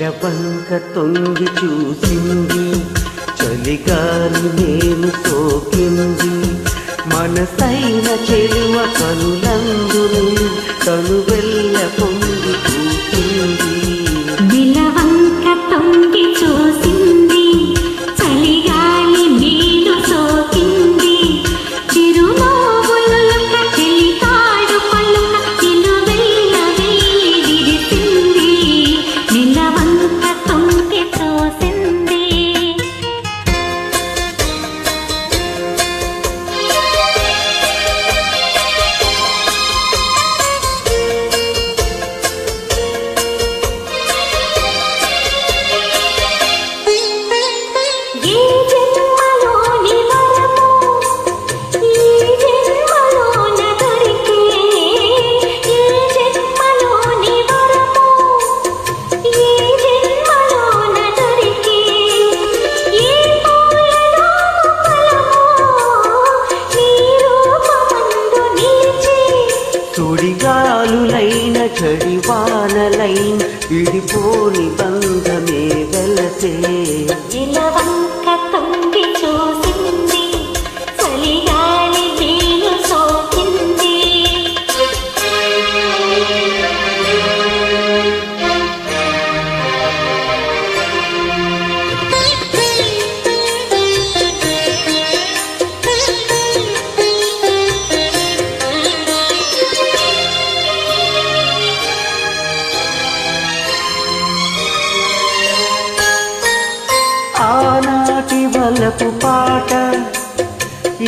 నెలవంక తొంగి చూసింది. చలిగాలి నేను సోకింది. మనసైన చెలువ కనులందుని తను వెళ్ళ పొంగి చూసింది. ಚಡಿವಾನಲೈನ್ ಇಡಿ ಪೋನಿ ಬಂದ ಮೇಗಲತೆ ಇಲ್ಲವನ್ನ కాలపు పాట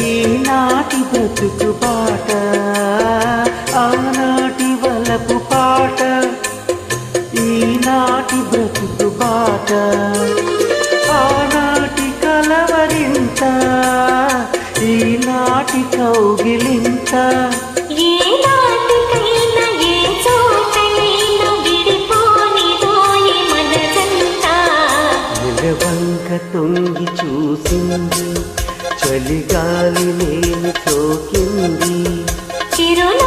ఈనాటి బ్రతుకు పాట ఆనాటి వలపు పాట ఈనాటి బ్రతుకు పాట. ఆనాటి కలవరింత ఈనాటి కౌగిలింత తొంగి చూసింది చలిగాలి నేను సోకింది చిరునవ్వులొలక